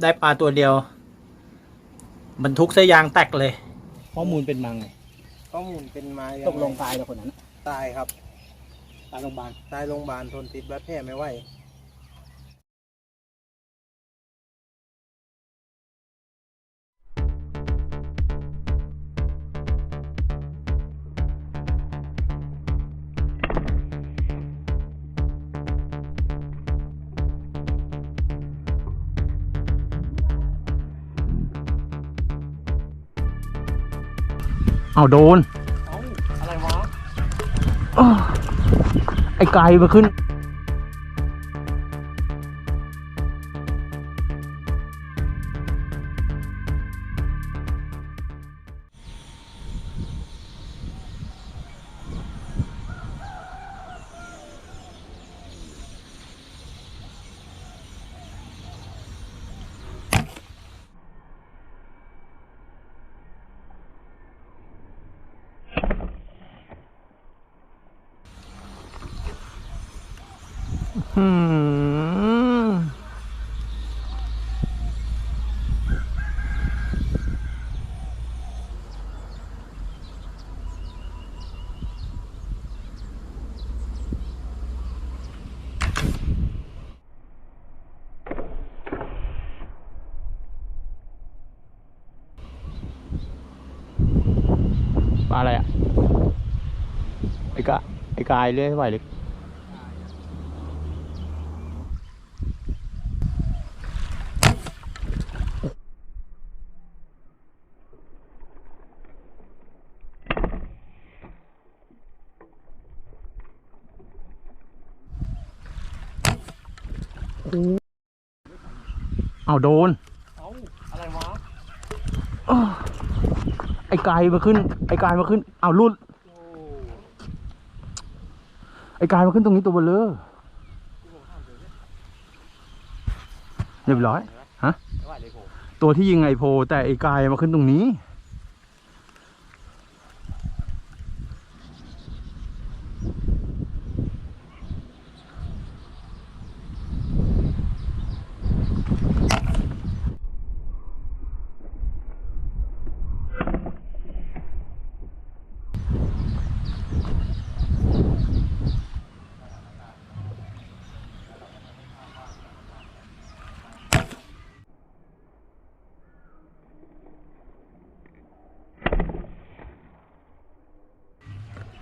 ได้ปลาตัวเดียวบรรทุกเสยางแตกเลย ข้อมูลเป็นมังไงข้อมูลเป็นมายังไตกลงตายแล้วคนนั้นน่ะตายครับ ตายโรงพยาบาล ตายโรงพยาบาลทนติดบาดแผลไม่ไหว เอาโดนเอ้าอะไรวะอ้อไอ้ไก่มาขึ้น อืมาอะไรอะไอ้กะไอ้กายเรื่อยไหวเลย เอาโดนเอาอะไรวะอ้ไอ้กายมาขึ้น ไอ้กายมาขึ้น เอารุดโอ้ไอ้กายมาขึ้นตรงนี้ตัวเบลเลอร์เรียบร้อย ฮะ ตัวที่ยิงไอโพแต่ไอ้กายมาขึ้นตรงนี้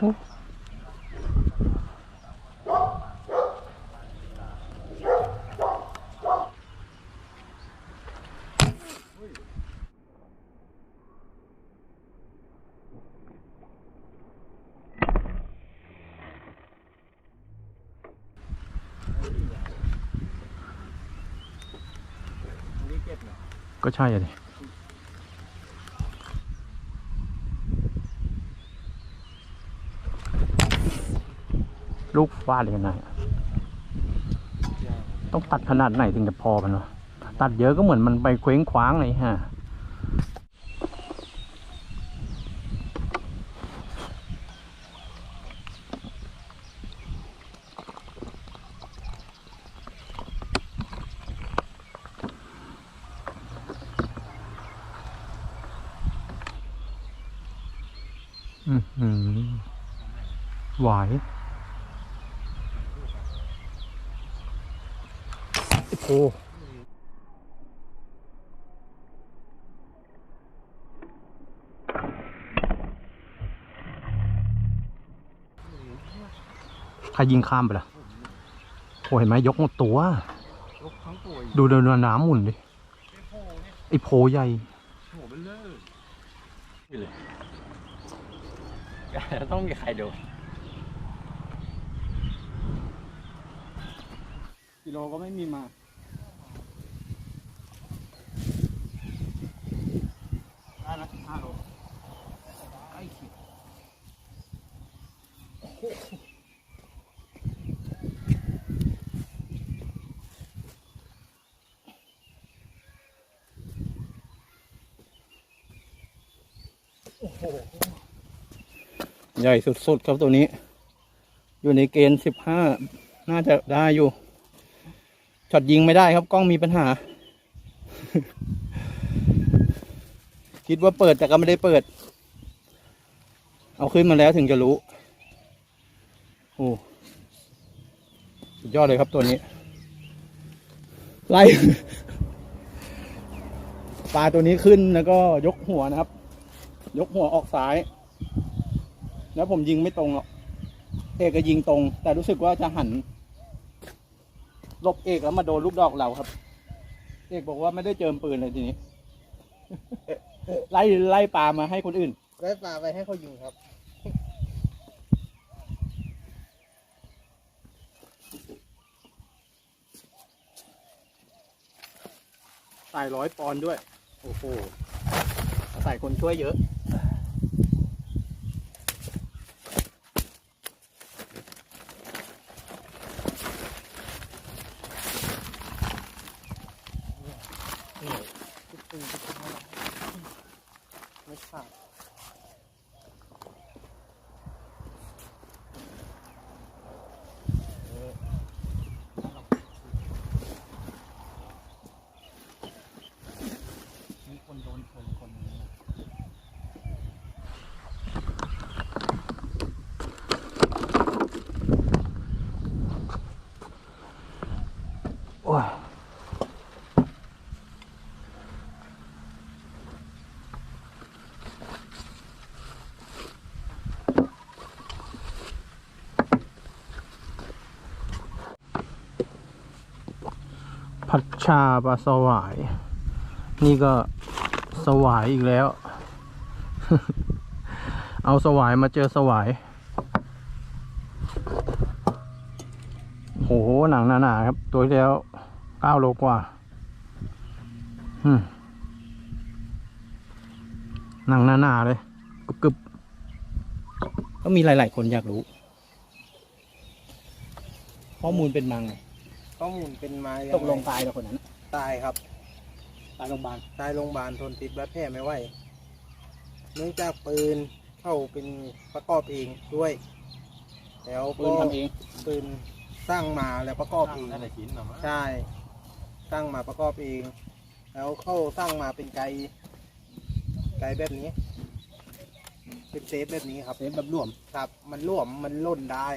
ก็บเหรอก็ใช่อะดิ ลูกฟาดเลยนะต้องตัดขนาดไหนถึงจะพอกันวะตัดเยอะก็เหมือนมันไปเคว้งคว้างเลยฮะอือหือไหว โอ้ใครยิงข้ามไปล่ะโอ้เห็นไหมยกหมดตัว ยกทั้งตัวอีกดูเดินน้ำหมุนดิ ไอ้โพเนี่ยไอ้โพใหญ่หัวเบลเลอร์แล้วต้องมีใครดูกิโลก็ไม่มีมาได้ละห้าโลใกล้เคียง ใหญ่สุดๆครับตัวนี้ อยู่ในเกณฑ์สิบห้าน่าจะได้อยู่ช็อตยิงไม่ได้ครับกล้องมีปัญหา คิดว่าเปิดแต่ก็ไม่ได้เปิด เอาขึ้นมาแล้วถึงจะรู้โอ้สุดยอดเลยครับตัวนี้ ไล่ปลาตัวนี้ขึ้นแล้วก็ยกหัวนะครับ ยกหัวออกซ้าย แล้วผมยิงไม่ตรงหรอกเอกก็ยิงตรง แต่รู้สึกว่าจะหันหลบเอกแล้วมาโดนลูกดอกเราครับ เอกบอกว่าไม่ได้เจิมปืนเลยทีนี้ ไล่ไล่ปลามาให้คนอื่น ได้ปลาไปให้เขายิงครับ ใส่ร้อยปอนด์ด้วย โอ้โห ใส่คนช่วยเยอะ ไม่ขาด มีคนโดนชนคนนึง โอ้ย ผัดชาปลาสวาย นี่ก็สวายอีกแล้ว เอาสวายมาเจอสวาย โห หนังหนาๆครับ ตัวที่แล้วเก้าโลกว่าหนังหนาๆเลยกึบๆก็มีหลายๆคนอยากรู้ ข้อมูลเป็นมังไง ข้อมูลเป็นมายัไตกลงตายแล้วคนนั้น ตายครับ ตายโรงพยาบาล ตายโรงพยาบาลทนพิษบาดแผลไม่ไหว เนื่องจากปืนเข้าเป็นประกอบเองด้วย แล้วปืก็นทำเอง ปืนสร้างมาแล้วประกอบเอง นั่นแหละหินหรอมั้งใช่ สร้างมาประกอบเอง แล้วเข้าสร้างมาเป็นไกลไกลแบบนี้ เป็นเซฟแบบนี้ครับ เซฟแบบร่วม ครับ มันร่วมมันล่นได้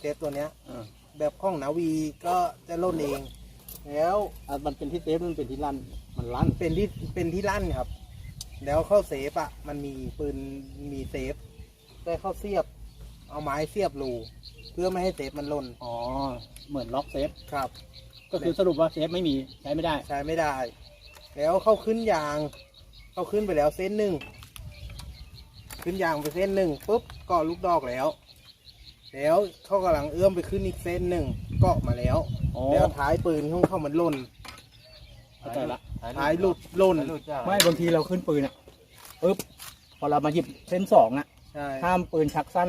เซฟตัวเนี้ย เออ แบบของนาวีก็จะล่นเอง แล้วอะมันเป็นที่เซฟมันเป็นที่ลั่น มันลั่น เป็นที่เป็นที่ลั่นครับ แล้วเข้าเซฟอะ มันมีปืนมีเซฟได้เข้าเสียบ เอาไม้เสียบรูเพื่อไม่ให้เซฟมันล่นอ๋อ เหมือนล็อกเซฟ ครับ ก็คือสรุปว่าเซฟไม่มีใช้ไม่ได้ ใช้ไม่ได้ แล้วเข้าขึ้นยาง เข้าขึ้นไปแล้วเส้นหนึ่งขึ้นยางไปเส้นหนึ่งปุ๊บก็ลูกดอกแล้ว แล้วเขากำลังเอื้อมไปขึ้นอีกเส้นหนึ่งเกาะมาแล้ว อ๋อแล้วท้ายปืนของเขามันล่นเข้าใจละท้ายหลุดล่นไม่บางทีเราขึ้นปืนอะปึ๊บพอเรามาหยิบเส้นสองอะใช่ถ้ามปืนชักสั้น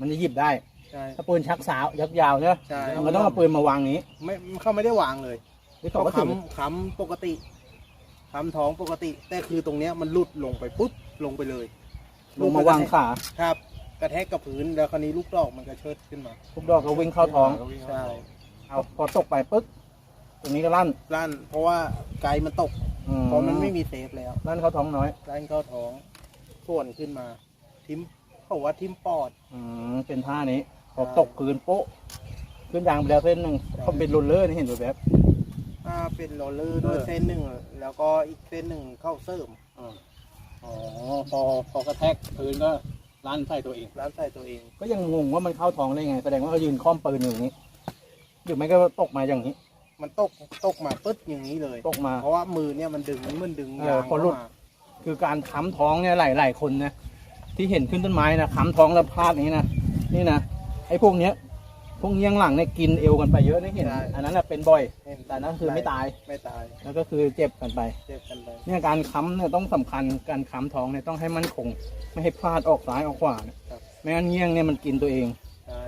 มันจะหยิบได้ ใช่ ถ้าปืนชักสาวยักยาวเนี่ยใช่ มันต้องเอาปืนมาวางนี้ไม่เขาไม่ได้วางเลยที่เขาเขาก็ถึงค้ำค้ำปกติค้ำท้องปกติ แต่คือตรงเนี้ยมันหลุดลงไปปุ๊บลงไปเลยลงมาวางขา ครับ กระแทกกับพื้นแล้วคราวนี้ลูกดอกมันก็เชิดขึ้นมาทุกดอกก็วิ่งเข้าท้องใช่เอาพอตกไปปึ๊บตรงนี้ก็ลั่นลั่น เพราะว่าไกลมันตกอืเพราะมันไม่มีเซฟแล้วลั่นเข้าท้องน้อยลั่นเข้าท้องส่วนขึ้นมา ทิมเขาว่าทิมปอดอืมเป็นท่านี้พอใช่ตกคืนโป๊ะขึ้นยางไปแล้วเส้นหนึ่งใช่เขาเป็นโรลเลอร์นี่เห็นแบบอ่าเป็นโรลเลอร์ด้วยเออเส้นหนึ่งแล้วก็อีกเส้นหนึ่งเข้าเสริมอ๋อพอพอกระแทกพื้นก็ ลั่นใส่ตัวเอง ร้านใส่ตัวเอง ก็ยังงงว่ามันเข้าท้องได้ไง แสดงว่าเขายืนค้อมปืนอยู่อย่างนี้หรือไม่ก็ตกมาอย่างนี้ มันตกตกมาปึ๊ดอย่างนี้เลยตกมา เพราะว่ามือเนี่ยมันดึงมันดึงเออยางพอหลุด เข้ามาคือการค้ำท้องเนี่ยหลายหลายๆคนนะที่เห็นขึ้นต้นไม้นะค้ำท้องแล้วพลาดอย่างนี้นะนี่นะไอ้พวกเนี้ยพ วกเงี้ยงหลังเนี่ยกินเอวกันไปเยอะนี่เห็นอันนั้นแหละเป็นบ่อย เห็นแต่อันนั้นคือไม่ตาย ไม่ตายแล้วก็คือเจ็บกันไป เจ็บกันไปเนี่ยการค้ำเนี่ยต้องสำคัญการค้ำท้องเนี่ยต้องให้มั่นคง ไม่ให้พลาดออกซ้ายออกขวานะครับไม่งั้นเงี้ยงเนี่ยมันกินตัวเองใช่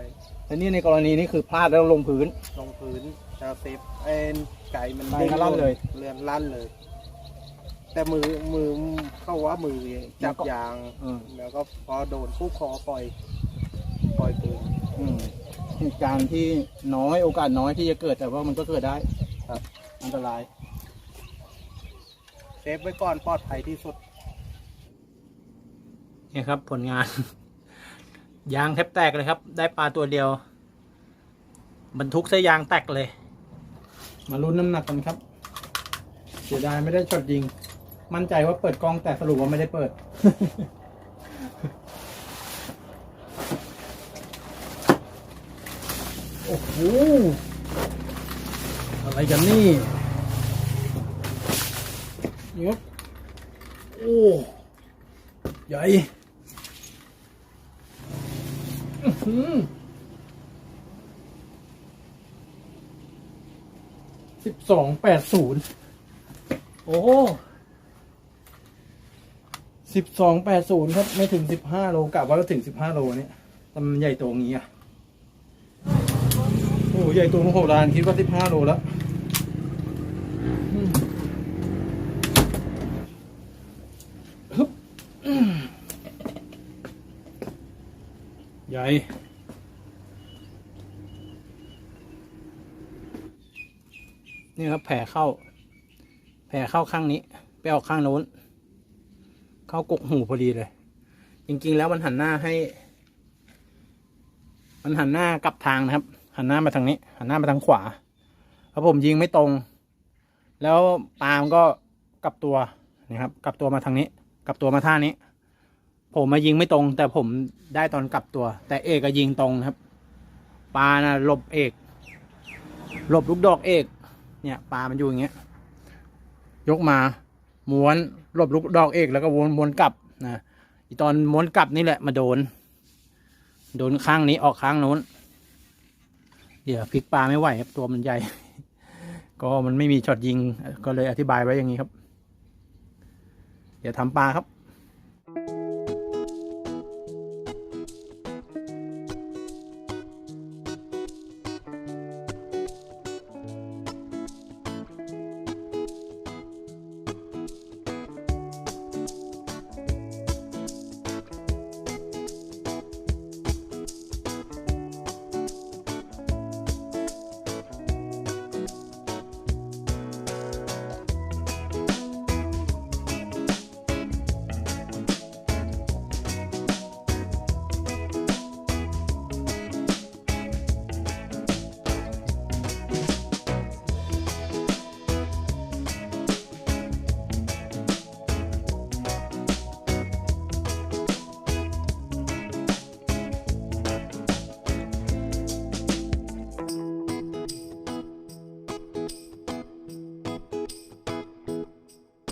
แต่นี่ในกรณีนี้คือพลาดแล้วลงพื้น ลงพื้นจะเซฟเอ็นไก่มันไก่ก็ลั่นเลยเรือนลั่นเลย แต่มือมือเข้าว่ามือจับยางอืมแล้วก็พอโดนปุ๊บคอปล่อย ปล่อยปืนอืม เหตุการณ์ที่น้อยโอกาสน้อยที่จะเกิดแต่ว่ามันก็เกิดได้ครับ อันตรายฟไว้ก่อนปลอดภัยที่สุด เนี่ยครับผลงาน ยางแทบแตกเลยครับ ได้ปลาตัวเดียวบรรทุกไส้ยางแตกเลย มาลุ้นน้ำหนักกันครับ เสียดายไม่ได้ช็อตยิง มั่นใจว่าเปิดกล้องแต่สรุปว่าไม่ได้เปิด โอ้โห อะไรกันนี่ยกโอ้ใหญ่อื้อหือสิบสองแปดศูนย์โอ้สิบสองแปดศูนย์ครับ ไม่ถึงสิบห้าโลกะว่าจะถึงสิบห้าโลเนี่ยแต่มันใหญ่โตงี้อะ อ้ใหญ่โตมโหฬารคิดว่าสิบห้าโลแล้วฮึบใหญ่นี่ครับแผลเข้า แผลเข้าข้างนี้ ไปออกข้างโน้น เข้ากกหูพอดีเลย จริงๆแล้วมันหันหน้าให้ มันหันหน้ากลับทางนะครับ หันหน้ามาทางนี้ หันหน้ามาทางขวาเพราะผมยิงไม่ตรง แล้วปลามก็กลับตัวนะครับ กลับตัวมาทางนี้ กลับตัวมาท่านี้ ผมมายิงไม่ตรง แต่ผมได้ตอนกลับตัว แต่เอกก็ยิงตรงนะครับปลานะหลบเอกหลบลูกดอกเอก เนี่ยปลามันอยู่อย่างเงี้ย ยกมาม้วนหลบลูกดอกเอกแล้วก็วนวนกลับนะตอนม้วนกลับนี่แหละมาโดน โดนข้างนี้ออกข้างโน้น เดี๋ยวพลิกปลาไม่ไหวครับตัวมันใหญ่ ก็มันไม่มีช็อตยิง ก็เลยอธิบายไว้อย่างนี้ครับ เดี๋ยวทำปลาครับ